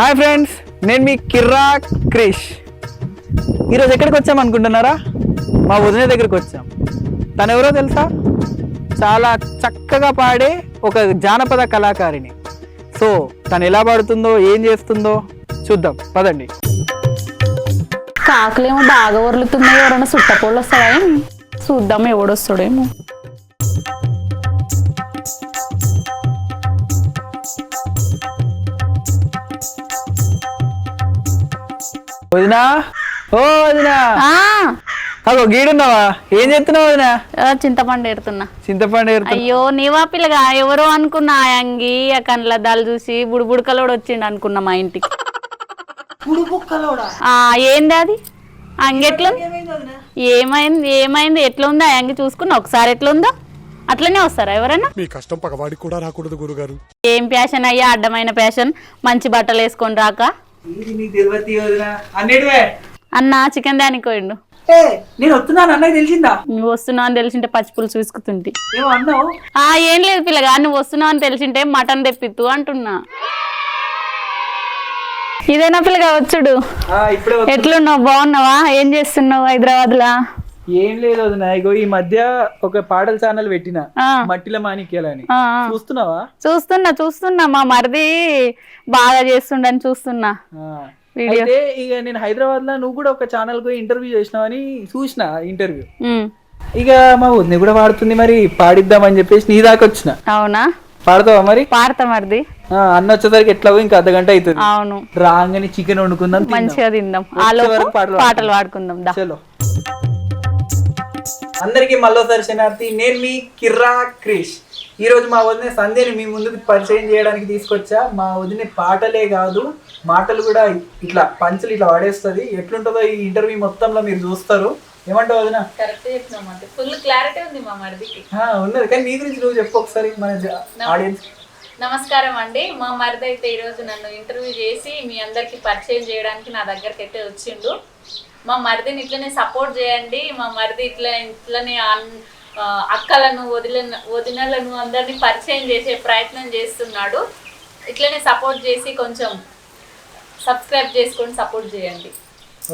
Hi friends నేను మీ కిర్రా క్రిష్. ఈరోజు ఎక్కడికి వచ్చాం అనుకుంటున్నారా? మా వదిన దగ్గరికి వచ్చాం. తను ఎవరో తెలుసా? చాలా చక్కగా పాడే ఒక జానపద కళాకారిణి. సో తను ఎలా పాడుతుందో ఏం చేస్తుందో చూద్దాం. పదండి. కాకులేమో బాగా ఒరులుతున్నాయి ఎవరైనా సుట్టపోళ్ళు వస్తావా చూద్దాం ఎవడొస్తాడేమో. వదినా? ఓ వదినా. ఆ, అగో గీడున్నావా? ఏం వదినా? ఆ, చింతపండు ఎడుతున్నా చింతపండు ఏరుతున్నా. అయ్యో నీవా పిల్లగా ఎవరో అనుకున్నా అంగి ఆ కండ్ల దాలు చూసి బుడుబుడకలోడు వచ్చిండు అనుకున్నా మా ఇంటికి. ఆ ఏంది అది? అంగి ఎట్లా ఏమైంది ఏమైంది ఎట్లా ఉందో ఆ అంగి చూసుకున్నా? ఒకసారి ఎట్లా ఉందో అట్లనే వస్తారా ఎవరైనా మీ కష్టం పగవాడికి కూడా రాకూడదు గురుగారు. ఏం ప్యాషన్ అయ్యా? అడ్డమైన ప్యాషన్ మంచి బట్టలు వేసుకొని రాక. అన్న చికెన్ దానికి పోయిండు నేను వస్తున్నాను అన్నకి తెలిసిందా? నువ్వు వస్తున్నావు అని తెలిసింటే పచ్చి పులుసు విసుకుతుంటి. ఏమో అన్నావు? ఆ ఏం లేదు పిల్లగా నువ్వు వస్తున్నావు అని తెలిసింటే మటన్ తెప్పిత్తు అంటున్నా. ఇదేనా పిల్లగా వచ్చుడు. ఎట్లున్నావు? బాగున్నావా? ఏం చేస్తున్నావు హైదరాబాద్ లా ఏం లేదు వదినా ఇగో ఈ మధ్య ఒక పాటల ఛానల్ పెట్టిన. మట్టిల మాణిక్యాలని. చూస్తున్నావా? చూస్తున్నా చూస్తున్నా మా మరిది బాగా చేస్తుండని చూస్తున్నా. అయితే ఇక నేను హైదరాబాద్లో నువ్వు కూడా ఒక ఛానల్కు ఇంటర్వ్యూ చేసినావని చూసిన ఇంటర్వ్యూ. ఇక మా వదిన కూడా పాడుతుంది మరి పాడిద్దామని చెప్పేసి నీ దాకా వచ్చిన. అవునా? పాడతావా మరి? పాడతా మరిది. అన్న వచ్చేసరికి ఎట్లా ఇంకా అర్ధ గంట అవుతుంది. అవును. రాగానే చికెన్ వండుకుందాం. మంచిగా తిందాం. పాటలు పాడుకుందాం. చలో. అందరికి మళ్ళోసారి శనార్థి నేను మీ కిర్రా క్రిష్. ఈ రోజు మా వదిన సంధ్యని మీ ముందుకు పరిచయం చేయడానికి తీసుకొచ్చా? మా వదిన పాటలే కాదు మాటలు కూడా ఇట్లా పంచులు ఇట్లా వాడేస్తుంది. ఎట్లుంటుందో ఈ ఇంటర్వ్యూ మొత్తంలో మీరు చూస్తారు. ఏమంటావు వదిన? ఫుల్ క్లారిటీ ఉంది మా మరిదికి ఆ, ఉన్నది. కానీ నీ గురించి నువ్వు చెప్పు ఒకసారి మన ఆడియన్స్ నమస్కారం అండి. మా మరిది అయితే ఈరోజు నన్ను ఇంటర్వ్యూ చేసి మీ అందరికి పరిచయం చేయడానికి నా దగ్గరికి అయితే వచ్చిండు. మా మరిదిని ఇట్లనే సపోర్ట్ చేయండి. మా మరిది ఇట్లా ఇట్లనే అన్- అక్కలను వదిలిన వదినలను అందరినీ పరిచయం చేసే ప్రయత్నం చేస్తున్నాడు. ఇట్లనే సపోర్ట్ చేసి కొంచెం సబ్స్క్రైబ్ చేసుకొని సపోర్ట్ చేయండి.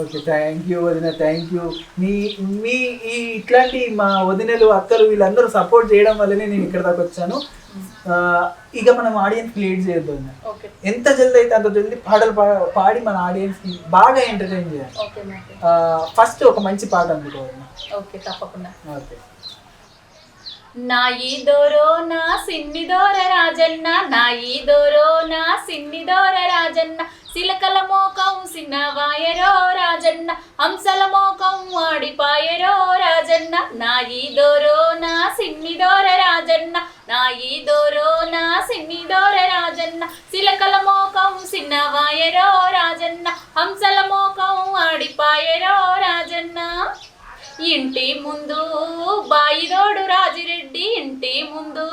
ఓకే థ్యాంక్ యూ వదిన థ్యాంక్ యూ మీ మీ ఈ ఇట్లాంటి మా వదినలు అక్కలు వీళ్ళందరూ సపోర్ట్ చేయడం వల్లనే నేను ఇక్కడ దాకా వచ్చాను. ఇక మనం ఆడియన్స్ లీడ్ చేయొద్దు ఎంత జల్ది అయితే అంత జల్ది పాటలు పాడి మన ఆడియన్స్కి బాగా ఎంటర్టైన్ చేయాలి. ఫస్ట్ ఒక మంచి పాట అందుకో వదిన. ఓకే తప్పకుండా. ఓకే నా ఈదోరో నా సిన్ని దోర రాజన్న నా ఈదోరో నా సిన్ని దోర రాజన్న. సిలకల మోకం సిన్న వాయరో రాజన్న హంసల మోకం వాడిపాయరో రాజన్న. నా ఈదోరో నా సిన్ని దోర రాజన్న నా ఈదోరో నా సిన్ని దోర రాజన్న. సిలకల మోకం సిన్న వాయరో రాజన్న హంసల మోకం వాడిపాయరో రాజన్న. ఇంటి ముందు బాయిరోడు రాజిరెడ్డి ఇంటి ముందు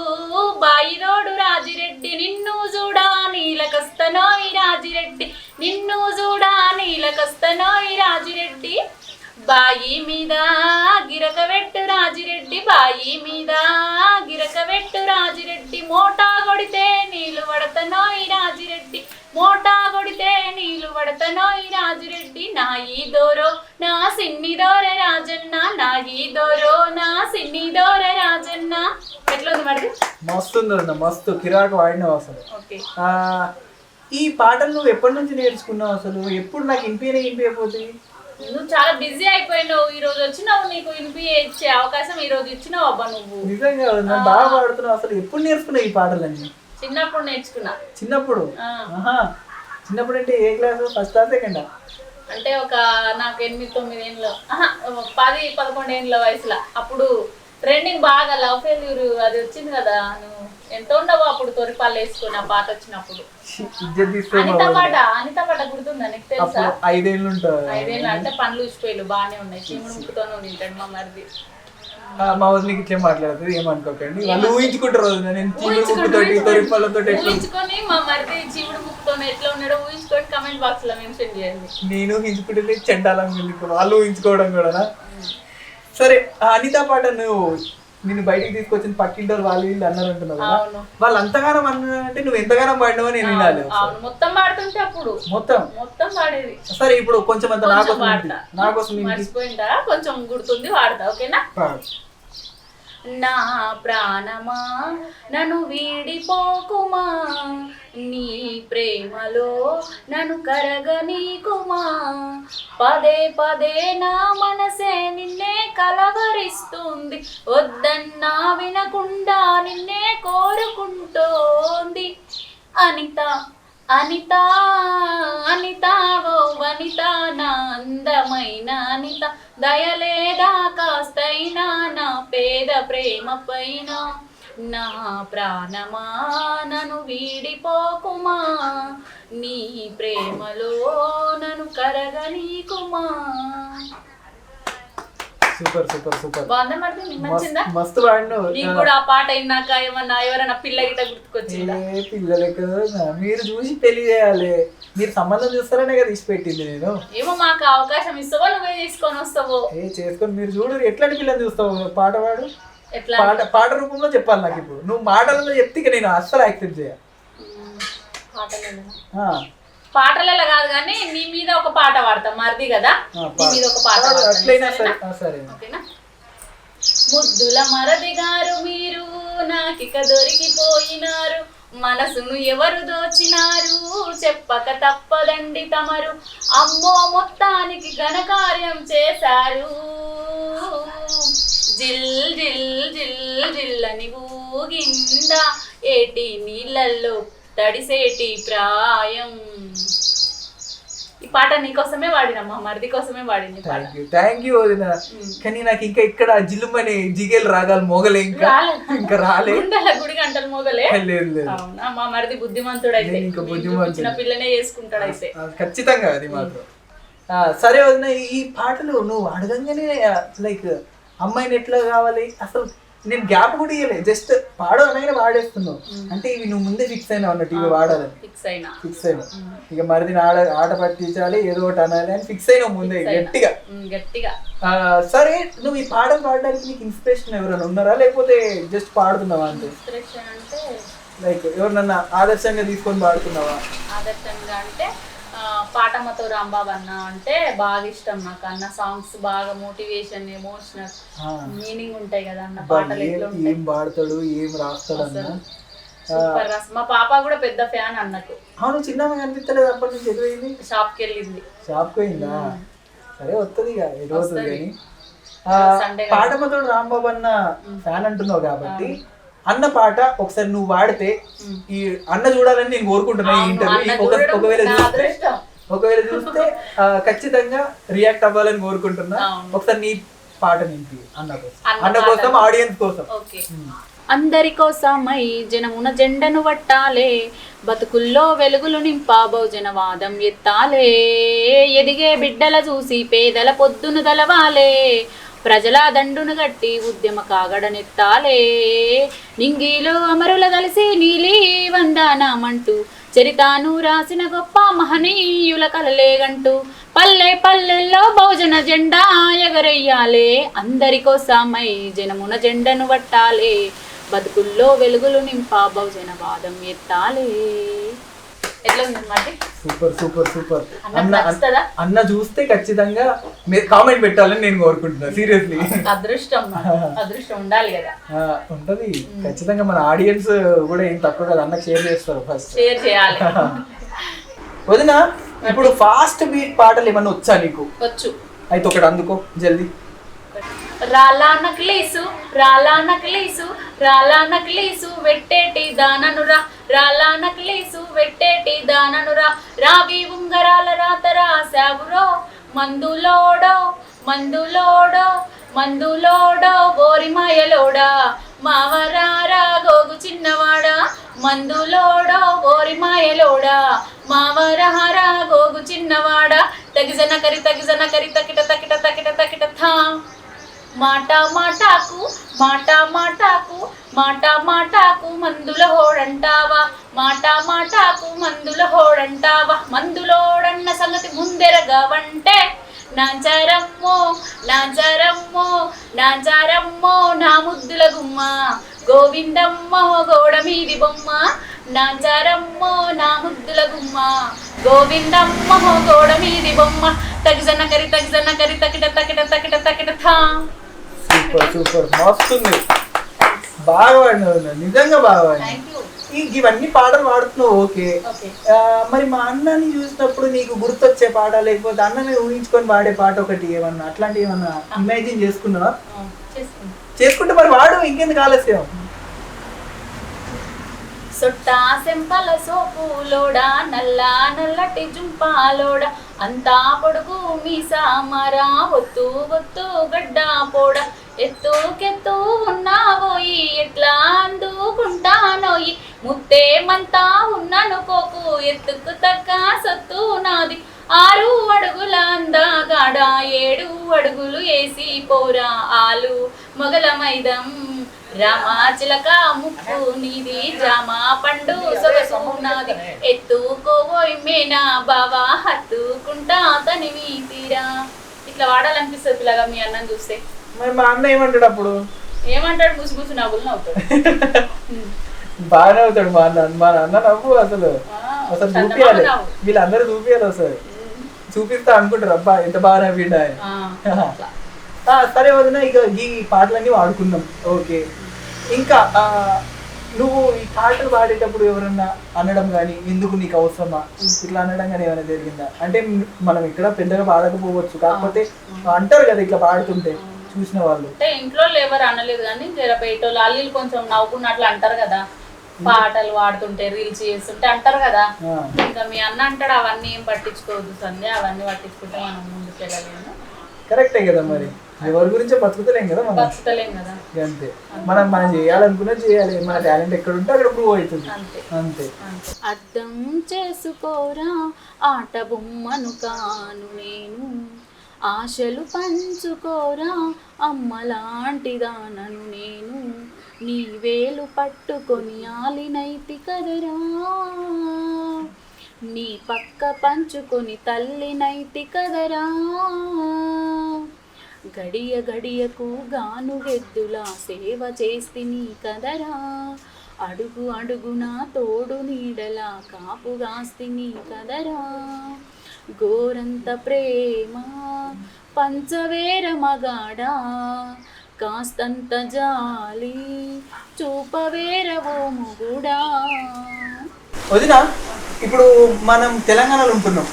బాయిరోడు రాజిరెడ్డి నిన్ను చూడా నీలకస్తనోయి రాజిరెడ్డి నిన్ను చూడా నీలకస్తనోయి రాజిరెడ్డి. బాయి మీద గిరక పెట్టు రాజిరెడ్డి బాయి మీద గిరక పెట్టు రాజిరెడ్డి. మోటా కొడితే నీళ్ళు పడతనోయ్ రాజిరెడ్డి. మోటా కొడితే నీళ్ళు పడతనోయ్ రాజిరెడ్డి. నా ఈ దోరో నా సిన్ని దోర రాజన్న. నా ఈ దోరో నా సిన్ని దోర రాజన్న. ఎట్లుంది మరి? మస్తు మస్తు. కిరాకు వాడినావు అసలు. ఈ పాటలు నువ్వు ఎప్పటి నుంచి నేర్చుకున్నావు అసలు? ఎప్పుడు నాకు ఇంపియనే ఇంపియపోతుంది నువ్వు చాలా బిజీ అయిపోయినావు. ఈ రోజు వచ్చినావు నీకు వినిపి ఇచ్చే అవకాశం ఈ రోజు ఇచ్చినావు అబ్బా నువ్వు. నిజంగా బాగా పాడుతున్నావు అసలు ఎప్పుడు నేర్చుకున్నావు ఈ పాటలన్నీ? చిన్నప్పుడు నేర్చుకున్నా. చిన్నప్పుడు. ఆహా. చిన్నప్పుడు అంటే ఏ క్లాస్? ఫస్ట్ ఆ సెకండ్ అంటే ఒక నాకు ఎనిమిది తొమ్మిది ఏళ్ళ ఆహా, పది పదకొండు ఏళ్ళ వయసులో. అప్పుడు ట్రెండింగ్ బాగా లవ్ ఫెయిల్యూర్ అది వచ్చింది కదా. నువ్వు ఎంత ఉండవు అప్పుడు తొరిపాలు వేసుకుని ఆ పాట వచ్చినప్పుడు. అనిత పాట అనిత పాట గుర్తుందా నీకు తెలుసా? ఐదేళ్ళు ఐదేళ్ళు అంటే పండ్లు ఊసిపోయిలు బాగానే ఉన్నాయి. చీముడు ముక్కుతోనే తింటాడు మా మరిది. మా వదినకి ఇట్లే మాట్లాడుతుంది ఏమనుకోకండి. వాళ్ళు ఊహించుకుంటారు నేను ముక్కుతోటి తొరిపళ్ళతో ఎట్లా ఊహించుకొని మా మరిది చీముడు ముక్కుతోనే ఎట్లా ఉన్నాడో ఊహించుకొని కమెంట్ బాక్స్లో మెన్షన్ చేయండి. నేను ఊహించుకుంటే చెండాలం వెళ్ళి వాళ్ళు ఊహించుకోవడం కూడా సరే ఆ అనిత పాట నువ్వు నిన్ను బయటికి తీసుకొచ్చిన పక్కింటోరు వాళ్ళు వీళ్ళు అన్నారు అంటున్నావు కదా. వాళ్ళు అంతగానం అన్నారంటే నువ్వు ఎంతగానం పాడినావో నేను వినాలి మొత్తం పాడుతుంటే అప్పుడు. మొత్తం? మొత్తం పాడేది. సరే ఇప్పుడు కొంచెం అంత నా కొంచెం కోసం పాడతా. వినిపి. నా కోసం వినిపి. మర్చిపోయిందా కొంచెం గుర్తుంది వాడతా ఓకేనా. నా ప్రాణమా? నన్ను వీడిపోకుమా? నీ ప్రేమలో నన్ను కరగనీకుమా? పదే పదే నా మనసే నిన్నే కలవరిస్తుంది. వద్దన్నా వినకుండా నిన్నే కోరుకుంటోంది. అనిత అనిత అనిత ఓ వనిత నా అందమైన అనిత. దయలేదా కాస్తై ప్రేమ పైన నా ప్రాణమా నన్ను వీడిపోకుమా? నీ ప్రేమలో నన్ను కరగనీకుమా? Super super super. బాగుందా మరి నీకు నచ్చిందా? మస్తు- పాడినావు. నీకు కూడా ఆ పాట అయినాక ఏమన్నా ఎవరైనా పిల్ల గిట్ట గుర్తుకొచ్చిందా? ఏ పిల్లలకి మీరు చూసి పెళ్ళి చేయాలి. మీరు సంబంధం చూస్తారనే కదా పెట్టింది నేను. ఏమో మాకు అవకాశం ఇస్తావో నువ్వే తీసుకొని వస్తావో. ఏ చేసుకొని మీరు చూడు ఎట్లాంటి పిల్లలు చూస్తావు? పాట పాడు. పాట పాట రూపంలో చెప్పాలి నాకు ఇప్పుడు. నువ్వు మాటలలో చెప్తే ఇక నేను అస్సలు యాక్సెప్ట్ చేయ. పాటలలో. కాదు కానీ నీ మీద ఒక పాట పాడతాం. మరిది కదా? నీ మీద ఒక పాట. అట్లయినా సరే. ఓకేనా? ముద్దుల మరది గారు మీరు నాకిక దొరికిపోయినారు. మనసును ఎవరు దోచినారు? చెప్పక తప్పదండి తమరు. అమ్మో మొత్తానికి ఘనకార్యం చేశారు. జిల్ జిల్ జిల్ జిల్లని ఊగిందా ఏటి నీళ్ళల్లో తడిసేటి ప్రాయం? ఈ పాట నీకోసమే వాడినమ్మా మరిది కోసమే వాడింది థ్యాంక్ యూ థ్యాంక్ యూ వదిన. కానీ నాకు ఇంకా ఇక్కడ జిల్లుమని జిగేలు రాగాలు మోగలే ఇంకా. ఇంకా రాలే. గుడి గంటలు మోగలే. లేదు లేదు. అవునా? మా మరిది బుద్ధిమంతుడు అయితే ఇంకా బుద్ధిమంతుడు. చిన్న పిల్లనే చేసుకుంటాడు అయితే ఖచ్చితంగా అది మాత్రం. సరే వదిన ఈ పాటలు నువ్వు అడగంగానే లైక్ అమ్మాయిని ఎట్లా కావాలి? అసలు నేను గ్యాప్ కూడా ఇవ్వలే జస్ట్ పాడు అనగానే పాడేస్తున్నావు. అంటే ఇవి నువ్వు ముందే ఫిక్స్ అయినావు అన్నట్టు ఇవి వాడాలని ఫిక్స్ అయినా. ఫిక్స్ అయినావు. ఇక మరిది ఆడ ఆట పట్టించాలి ఏదో ఒకటి అనాలి అని ఫిక్స్ అయినావు ముందే గట్టిగా. గట్టిగా. సరే నువ్వు ఈ పాటలు పాడడానికి నీకు ఇన్స్పిరేషన్ ఎవరైనా ఉన్నారా? లేకపోతే జస్ట్ పాడుతున్నావా అంతే? ఇన్స్పిరేషన్ అంటే లైక్ ఎవరినన్నా ఆదర్శంగా తీసుకొని పాడుతున్నావా? ఆదర్శంగా అంటే పాటమ్మతో రాంబాబు అన్న అంటే బాగా ఇష్టం నాకు. అన్న సాంగ్స్ బాగా మోటివేషన్ ఎమోషనల్. మీనింగ్ ఉంటాయి కదా అన్న పాటలు ఏం పాడతాడు ఏం రాస్తాడు అన్న? సూపర్ రస్ మా పాప కూడా పెద్ద ఫ్యాన్ అన్నకు. అవును చిన్నగా కనిపించలేదు అప్పటి నుంచి ఎదురైంది షాప్కి వెళ్ళింది. షాప్ పోయిందా? సరే వస్తుంది ఇక కానీ. సండే పాటమతో రాంబాబు అన్న ఫ్యాన్ అంటున్నావు కాబట్టి అన్న పాట ఒకసారి నువ్వు వాడితే ఈ అన్న చూడాలని నేను కోరుకుంటున్నా ఈ ఇంటర్వ్యూ ఒకవేళ చూస్తే. ఒకవేళ చూస్తే ఖచ్చితంగా రియాక్ట్ అవ్వాలని కోరుకుంటున్నా. ఒకసారి నీ పాట నింపి అన్న కోసం. అన్న కోసం ఆడియన్స్ కోసం. అందరి కోసమై జనమున జెండను వట్టాలే బతుకుల్లో వెలుగులు నింపా బహుజనవాదం ఎత్తాలే. ఎదిగే బిడ్డల చూసి పేదల పొద్దును దలవాలే ప్రజల దండును గట్టి ఉద్యమ కాగడనెత్తాలే నింగిలో అమరుల కలిసి నీలి వందానామంటూ చరితాను రాసిన గొప్ప మహనీయుల కలలేగంటూ పల్లె పల్లెల్లో బహుజన జెండా ఎగరెయ్యాలే. అందరి కోసమై జనమున జెండను పట్టాలే బతుకుల్లో వెలుగులు నింపా బహుజన వాదం ఎత్తాలే. Super super super. అన్న? అన్న చూస్తే ఖచ్చితంగా మీరు కామెంట్ పెట్టాలని నేను కోరుకుంటున్నా సీరియస్లీ అదృష్టం అదృష్టం ఉండాలి కదా. ఉంటది. ఖచ్చితంగా మన ఆడియన్స్ కూడా ఏం తక్కువ కదా అన్నకు షేర్ చేస్తారు ఫస్ట్ షేర్ చేయాలి. వదిన ఇప్పుడు ఫాస్ట్ బీట్ పాటలు ఏమన్నా వచ్చా నీకు? వచ్చు. అయితే ఒకటి అందుకో జల్దీ. రాలా నక్లీసు రాలా నక్లీసు రాలా నక్లీసు వెట్టేటి దాననురా రాలా నక్లీసు వెట్టేటి దాననురా. రావి ఉంగరాల రాతరా రాశావురో మందులోడో మందులోడో మందులోడో బోరిమాయలోడా మావరారా గోగు చిన్నవాడా మందులోడో బోరిమాయలోడా మావరహారా గోగు చిన్నవాడా. తగిజన కరి తగిజన కరి తకిట తకిట తకిట తకిట థా. మాట మాటాకు మాట మాటాకు మాట మాటాకు మందుల హోడంటావా? మాట మాటాకు మందుల హోడంటావా? మందులోడన్న సంగతి ముందెరగవంటే నాంచారమ్మో నాంచారమ్మో నాంచారమ్మో నా ముద్దుల గుమ్మ గోవిందమ్మో గోడ మీది బొమ్మ నాంచారమ్మో నా ముద్దుల గుమ్మ గోవిందమ్మ గోడ మీది బొమ్మ తగిజన కరి తగిజన కరి తకిట తకిట తకిట తకిట థా. Super super. మస్తుంది. బాగా పాడినావు నువ్వు. నిజంగా బాగా పాడినావు. ఇవన్నీ పాటలు పాడుతున్నావు ఓకే. మరి మా అన్నని చూసినప్పుడు నీకు గుర్తొచ్చే పాట లేకపోతే అన్నని ఊహించుకొని పాడే పాట ఒకటి ఏమన్నా అట్లాంటివి ఏమన్నా ఇమాజిన్ చేసుకున్నావా? చేసుకుంటా మరి వాడు ఇంకెందుకు ఆలస్యం? సొట్టా సెంపల సోపులోడా నల్ల నల్లటి జుంపాలోడ అంతా పొడుగు మీసామరా ఒత్తు ఒత్తు గడ్డ పోడ. ఎత్తుకెత్తు ఉన్నావోయి ఎట్లా అందుకుంటానోయి ముత్తేమంతా ఉన్ననుకోకు ఎత్తుకు తగ్గ సత్తు నాది. ఆరు అడుగుల అందాగాడ ఏడు అడుగులు వేసి పోరా ఆలు. మొగల మైదం రామా చిలక ముక్కు నీది జామా పండు సొగసు నాది. ఎత్తుకోబోయి మేనా బావా హత్తుకుంటా తనివి తీరా ఇట్లా వాడాలనిపిస్తుంది పిల్లగా మీ అన్నం చూస్తే. మరి మా అన్న ఏమంటాడు అప్పుడు? ఏమంటాడు? ముసు ముసు నవ్వులు నవ్వుతాడు. బాగానే అవుతాడు మా అన్న. మా అన్న నవ్వు అసలు. అసలు నవ్వు. వీళ్ళందరూ చూపియాలి అసలు. చూపిస్తా అనుకుంటారు. అబ్బా ఎంత బాగా నవ్విండా సరే వదిన ఇక ఈ పాటలన్నీ వాడుకుందాం. ఓకే. ఇంకా నువ్వు ఈ పాటలు పాడేటప్పుడు ఎవరన్నా అనడం కానీ ఎందుకు నీకు అవసరమా? ఇట్లా అనడం కానీ ఏమైనా జరిగిందా? అంటే మనం ఇక్కడ పెద్దగా పాడకపోవచ్చు. కాకపోతే అంటారు కదా ఇట్లా పాడుతుంటే. చూసిన వాళ్ళు. అంటే ఇంట్లో ఎవరు అనలేదు కానీ జర పేటోళ్ళు అల్లీలు కొంచెం నవ్వుకున్నట్లు అంటారు కదా. పాటలు పాడుతుంటే రీల్స్ చేస్తుంటే అంటారు కదా. ఇంకా మీ అన్న అంటాడు అవన్నీ ఏం పట్టించుకోవద్దు సంధ్య అవన్నీ పట్టించుకుంటే మనం ముందుకు వెళ్ళలేము కరెక్టే కదా మరి. ఎవరి గురించో బతుకుతలేం కదా మనం. బతుకుతలేం కదా. అంతే. మనం మనం చేయాలనుకున్నా చేయాలి. మన టాలెంట్ ఎక్కడ ఉంటే అక్కడ ప్రూవ్ అవుతుంది. అంతే. అంతే. అంతే. అర్థం చేసుకోరా ఆట బొమ్మను కాను నేను. ఆశలు పంచుకోరా అమ్మలాంటిదానను నేను. నీ వేలు పట్టుకొని ఆలినైతి కదరా. నీ పక్క పంచుకొని తల్లినైతి కదరా. గడియ గడియకు గానుగెద్దులా సేవ చేస్తిని కదరా. అడుగు అడుగునా తోడు నీడలా కాపుగాస్తిని కదరా. గోరంత ప్రేమ పంచవేర మగాడా కాస్తంత జాలి చూపవేరవో ముగుడా. వదిన ఇప్పుడు మనం తెలంగాణలో ఉంటున్నాం.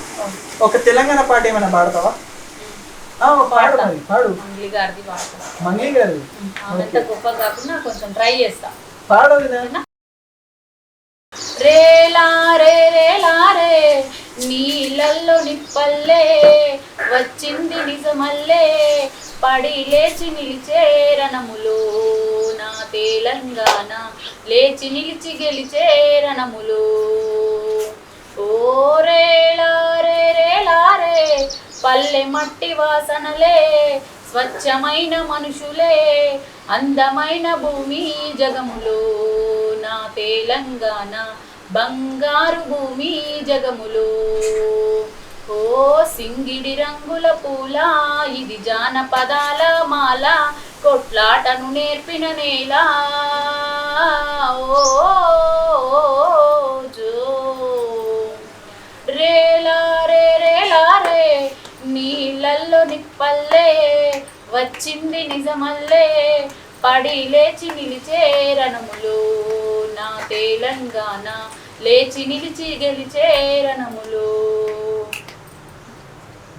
ఒక తెలంగాణ పాట ఏమైనా పాడతావా? పాడు మరి పాడు. మంగ్లీ గారిది గారు అంత గొప్ప కాకుండా కొంచెం ట్రై చేస్తా. రేలా రే రేలా రే నీళ్ళల్లో నిప్పల్లే వచ్చింది నిజమల్లే పడి లేచి నిలిచే రణములో నా తెలంగాణ లేచి నిలిచి గెలిచే రణములో. రేళారే పల్లె మట్టి వాసనలే స్వచ్ఛమైన మనుషులే అందమైన భూమి జగములో నా తెలంగాణ బంగారు భూమి జగములో. ఓ సింగిడి రంగుల పూల ఇది జానపదాల మాల కొట్లాటను నేర్పిన నేల. ఓ జో. రేలా రే రేలా రే నీళ్ళల్లో నిప్పల్లే వచ్చింది నిజమల్లే పడి లేచి నిలిచే రణములు. నా తెలంగాణ లేచి నిలిచి గెలిచే రణములు.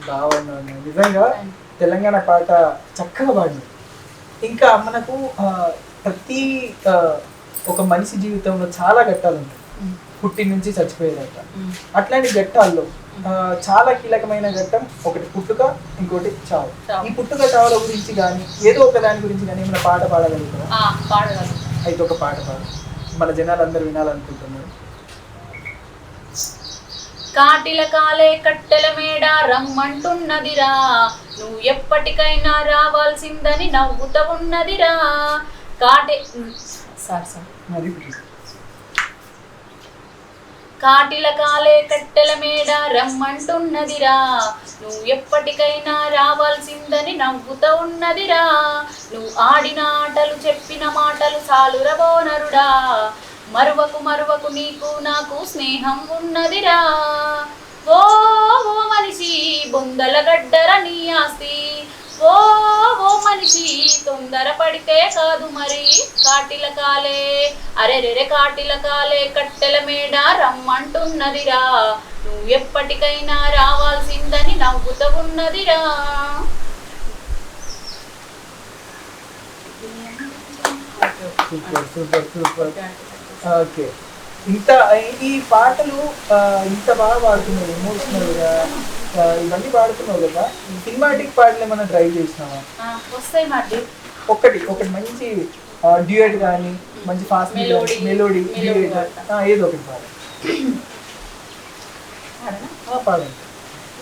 బాగున్నాను. నిజంగా తెలంగాణ పాట చక్కగా పాడింది. ఇంకా మనకు ప్రతి ఒక మనిషి జీవితంలో చాలా ఘట్టాలు ఉంటాయి పుట్టి నుంచి చచ్చిపోయేదాకా. అట్లాంటి ఘట్టాల్లో చాలా కీలకమైన ఘట్టం ఒకటి పుట్టుక ఇంకోటి చావు. ఈ పుట్టుక చావుల గురించి కానీ ఏదో ఒక దాని గురించి కానీ ఏమైనా పాట పాడగలుగుతారా అయితే ఒక పాట పాడు. మన జనాలందరూ వినాలనుకుంటున్నారు. కాటిల కాలే కట్టెల మేడ రమ్మంటున్నదిరా. నువ్వు ఎప్పటికైనా రావాల్సిందని నవ్వుతా ఉన్నదిరా కాటే సార్ సార్. మరి కాటిల కాలే కట్టెల మేడ రమ్మంటున్నదిరా. నువ్వు ఎప్పటికైనా రావాల్సిందని నవ్వుతూ ఉన్నదిరా. నువ్వు ఆడిన ఆటలు చెప్పిన మాటలు సాలురబోనరుడా. మరువకు మరువకు నీకు నాకు స్నేహం ఉన్నదిరా. ఓ ఓ మనిషి బొందల గడ్డర నీ ఆస్తి. ఓ ఓ మనిషి తొందర పడితే కాదు మరి. కాటిల కాలే అరే రెరె కాటిల కాలే కట్టెల మేడ రమ్మంటున్నదిరా. నువ్వు ఎప్పటికైనా రావాల్సిందని నవ్వుతూ ఉన్నదిరా సూపర్ సూపర్ సూపర్. ఓకే. ఇంత ఈ పాటలు ఇంత బాగా పాడుతున్నావు ఎమోషనల్గా ఇవన్నీ పాడుతున్నావు కదా సినిమాటిక్ పాటలు ఏమైనా ట్రై చేసినావా? వస్తాయి ఒకటి ఒకటి మంచి డ్యూయట్ కానీ మంచి ఫాస్ట్. మెలోడీ పాట. ఏదో ఒకటి పాడు. పాడండి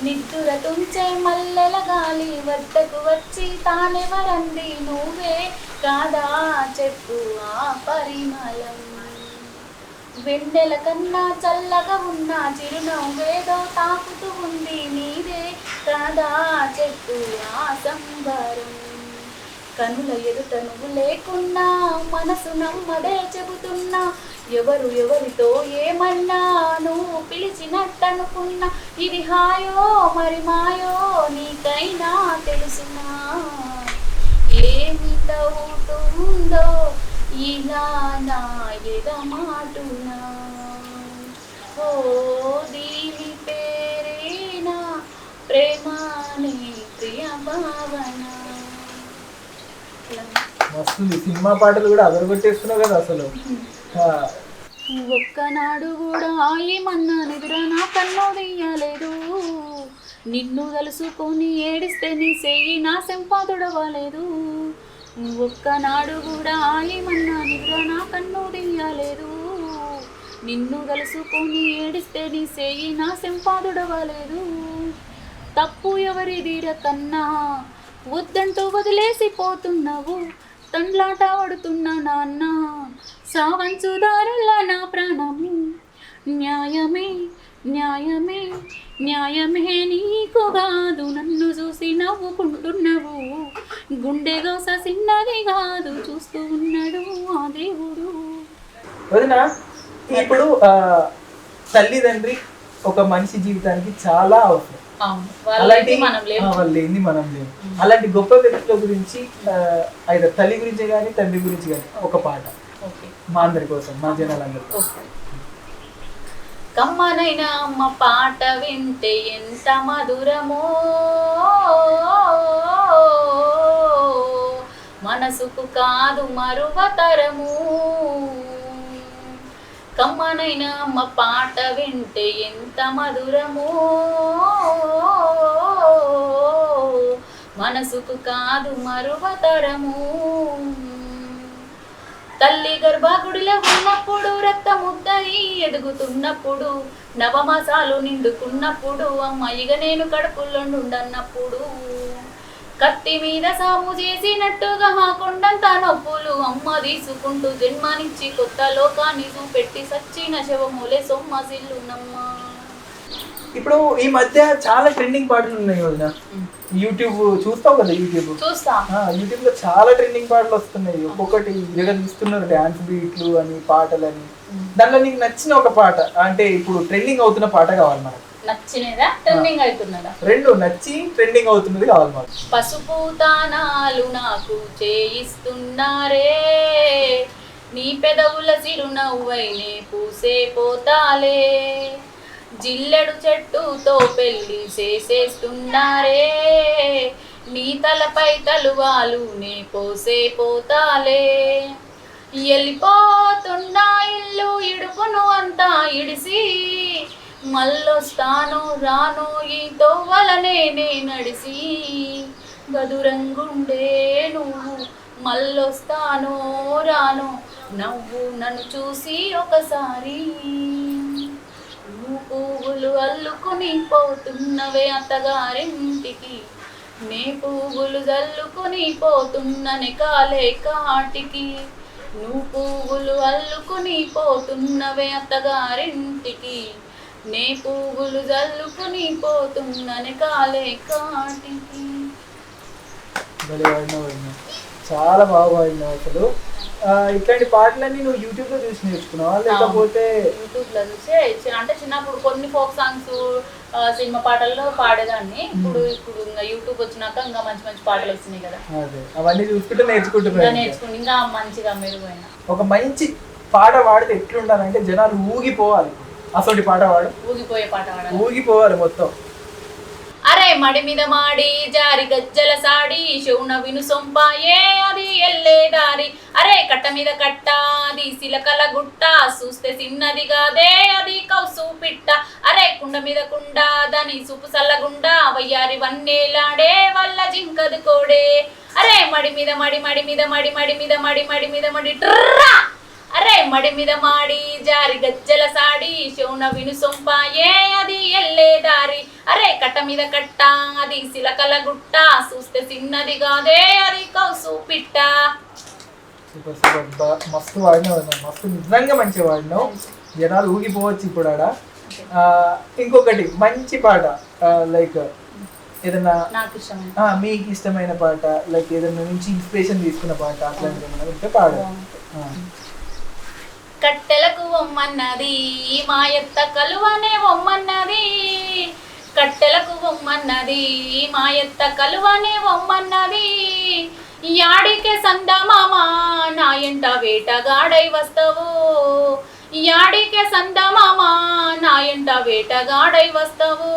నిద్దుర తుంచే మల్లెల గాలి వద్దకు వచ్చి తానెవరంది నువ్వే? కాదా చెప్పు ఆ పరిమళం. వెన్నెల కన్నా చల్లగా ఉన్న చిరునవ్వేదో తాకుతూ ఉంది నీదే కదా చెప్పు ఆ సంబరం. కనుల ఎదుట నువ్వు లేకున్నా మనసు నమ్మదే చెబుతున్నా ఎవరు ఎవరితో ఏమన్నా నువ్వు పిలిచినట్టనుకున్నా ఇది హాయో మరి మాయో నీకైనా తెలుసునా? ఏమి తవ్వుతుందో ఇలా నా ఎదమాటునా ఓ దీని పేరేనా? ప్రేమానే ప్రియ భావన మస్తుంది సినిమా పాటలు కూడా అదరగొట్టేస్తున్నావు కదా అసలు. ఒక్కనాడు కూడా ఏమన్నా నిదురా నా కన్ను తీయలేదు. నిన్ను కలుసుకొని ఏడిస్తే నీ చెయ్యి నా సెంపాదుడవలేదు ఒక్కనాడు కూడా ఏమన్నా నిద్ర నా కన్ను తీయలేదు నిన్ను కలుసుకొని ఏడిస్తే నీ చెయ్యి నా సింపాదుడవలేదు తప్పు ఎవరిదిర కన్నా వద్దంటూ వదిలేసి పోతున్నావు తండ్లాట పడుతున్నా నాన్న సావంచుదారుల నా ప్రాణము న్యాయమే న్యాయమే న్యాయమే నీకు కాదు నన్ను చూసి నవ్వుకుంటున్నావు. గుండె గోస చిన్నది కాదు చూస్తూ ఉన్నాడు ఆ దేవుడు. వదిన ఇప్పుడు తల్లిదండ్రి ఒక మనిషి జీవితానికి చాలా అవసరం. అలాంటి మనం లేము. ఆ, వాళ్ళు లేని మనం లేము. అలాంటి గొప్ప వ్యక్తుల గురించి అయితే తల్లి గురించి కానీ తండ్రి గురించి కానీ ఒక పాట. మా అందరి కోసం మా జనాలందరి కోసం. కమ్మనైన అమ్మ పాట వింటే ఎంత మధురమో. మనసుకు కాదు మరువతరము కమ్మనైన అమ్మ పాట వింటే ఎంత మధురమో. మనసుకు కాదు మరువతరము తల్లి గర్భాగుడిలో ఉన్నప్పుడు రక్తముద్దయి ఎదుగుతున్నప్పుడు నవమాసాలు నిండుకున్నప్పుడు అమ్మాయిగా నేను కడుపులోండుండన్నప్పుడు కత్తి మీద సాము చేసినట్టుగా కొండంత నొప్పులు అమ్మ తీసుకుంటూ జన్మనిచ్చి కొత్త లోకాన్ని చూపెట్టి సచ్చిన శవములే సొమ్మ సొమ్మసిల్లునమ్మా ఇప్పుడు ఈ మధ్య చాలా ట్రెండింగ్ పాటలు ఉన్నాయి వదిన. యూట్యూబ్ చూస్తావు కదా యూట్యూబ్ యూట్యూబ్లో చాలా ట్రెండింగ్ పాటలు వస్తున్నాయి. ఒక్కొక్కటి ఇస్తున్నారు డాన్స్ బీట్లు అని పాటలని. దాంట్లో నీకు నచ్చిన ఒక పాట అంటే ఇప్పుడు ట్రెండింగ్ అవుతున్న పాట కావాలి మనకు. నచ్చినదా? ట్రెండింగ్ అవుతున్నదా? రెండు నచ్చి ట్రెండింగ్ అవుతున్నది కావాలి మనకు. పసుపు తానాలు నాకు చేయిస్తున్నారే. నీ పెదవుల చిరునవ్వైనే పూసే పోతాలే. జిల్లెడు చెట్టుతో పెళ్ళి చేసేస్తున్నారే. నీ తలపై తలువాలు నే పోసే పోతాలే. వెళ్ళిపోతున్నా ఇల్లు ఇడుపును అంతా ఇడిసి మళ్ళొస్తాను రాను ఈ తోవలనే నే నడిసి. గదురంగుండే నువ్వు మళ్ళొస్తాను రాను నవ్వు నన్ను చూసి ఒకసారి. పువ్వులు అల్లుకుని పోతున్నవే అత్తగారింటికి. నే పువ్వులు జల్లుకుని పోతున్ననే కాలే కాటికి. నువ్వు పువ్వులు అల్లుకుని పోతున్నవే అత్తగారింటికి. నే పువ్వులు జల్లుకుని పోతున్ననే కాలే కాటికి. చాలా బాగా పాడినావు అసలు ఇట్లాంటి పాటలన్నీ నువ్వు యూట్యూబ్లో చూసి నేర్చుకున్నావా? లేకపోతే యూట్యూబ్లో చూసే అంటే చిన్నప్పుడు కొన్ని ఫోక్ సాంగ్స్ సినిమా పాటల్లో పాడేదాన్ని. ఇప్పుడు ఇప్పుడు ఇంకా యూట్యూబ్ వచ్చినాక ఇంకా మంచి మంచి పాటలు వస్తున్నాయి కదా. అదే. అవన్నీ చూసుకుంటే ఇంకా నేర్చుకుంటున్నావు నేర్చుకుని ఇంకా మంచిగా మెరుగైన. ఒక మంచి పాట పాడితే ఎట్లుండాలంటే జనాలు ఊగిపోవాలి. అసలు పాట పాడు. ఊగిపోయే పాట పాడాలి. ఊగిపోవాలి మొత్తం. అరే మడి మీద మాడి జారి గజ్జల సాడి శివున విను సొంపాయే అది ఎల్లే దారి. అరే కట్ట మీద కట్ట అది సిలకల గుట్ట చూస్తే చిన్నది కాదే అది కౌసు పిట్ట. అరే కుండ మీద కుండ దాని సుపు సల్లగుండ వయ్యారి వన్నేలాడే వల్ల జింకదు కోడే. అరే మడి మీద మడి మడి మీద మడి మడి మీద మడి మడి మీద మడి ట్రా అరే మడి మీద మాడి జారి గజ్జల సాడి శౌన విను సొంపాయే అది ఎల్లే దారి? అరే కట్ట మీద కట్ట అది సిలకల గుట్ట చూస్తే చిన్నది కాదే అది కౌసు పిట్ట. సూపర్ సూపర్ బా- మస్తు వాడినావు అన్న. మస్తు నిజంగా మంచిగా వాడినావు. జనాలు ఊగిపోవచ్చు ఇప్పుడు ఆడ. ఆ, ఇంకొకటి మంచి పాట లైక్ ఏదైనా నాకు ఇష్టమైన. ఆ, మీకు ఇష్టమైన పాట లైక్ ఏదైనా నుంచి ఇన్స్పిరేషన్ తీసుకున్న పాట అట్లాంటిది ఏమైనా ఉంటే పాడు. ఆ. కట్టెలకు ఒమ్మన్నది మాయత్త కలువనే ఒమ్మన్నది కట్టెలకు ఒమ్మన్నది మాయత్త కలువనే ఒమ్మన్నది యాడికే సందమామా నా ఎంట వేటగాడై వస్తావు. యాడికే సందమామా నా ఎంట వేటగాడై వస్తావు.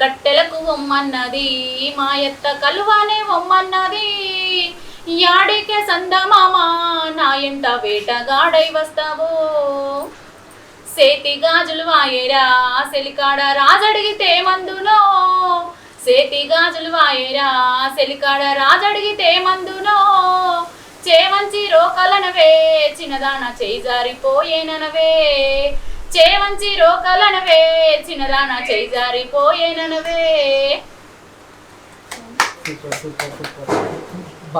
కట్టెలకు ఒమ్మన్నది మాయత్త కలువనే ఒమ్మన్నది యాడికే సందమామా నా ఎంట వేటగాడై వస్తావో? సేతి గాజులు వాయేరా? సెలికాడ రాజడిగితే మందునో? సేతి గాజులు వాయేరా? సెలికాడ రాజడిగితే మందునో? చేవంచి రోకలనవే చిన్నదాన చేయి జారిపోయేననవే. చేవంచి రోకలనవే చిన్నదాన చేయి జారిపోయేననవే. Super super super.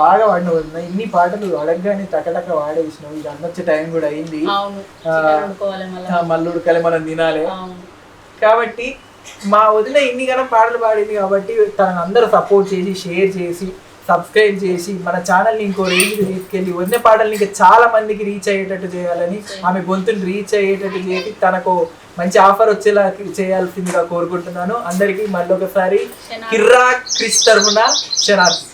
బాగా వదిన. ఇన్ని పాటలు అడగగానే టకటక వాడేసినావు ఇది అన్నొచ్చే టైం కూడా అయింది. మళ్ళీ. మళ్ళీ ఉడకాలి మనం తినాలి. కాబట్టి మా వదిన ఇన్ని గణం పాటలు పాడింది కాబట్టి తనని అందరూ సపోర్ట్ చేసి షేర్ చేసి సబ్స్క్రైబ్ చేసి మన ఛానల్ని ఇంకో రేంజ్కి తీసుకెళ్ళి వదిన పాటల్ని ఇంకా చాలా మందికి రీచ్ అయ్యేటట్టు చేయాలని ఆమె గొంతుని రీచ్ అయ్యేటట్టు చేసి తనకు మంచి ఆఫర్ వచ్చేలా చేయాల్సిందిగా కోరుకుంటున్నాను. అందరికీ మళ్ళీ ఒకసారి కిర్రా క్రిస్ తరఫున శనార్థి.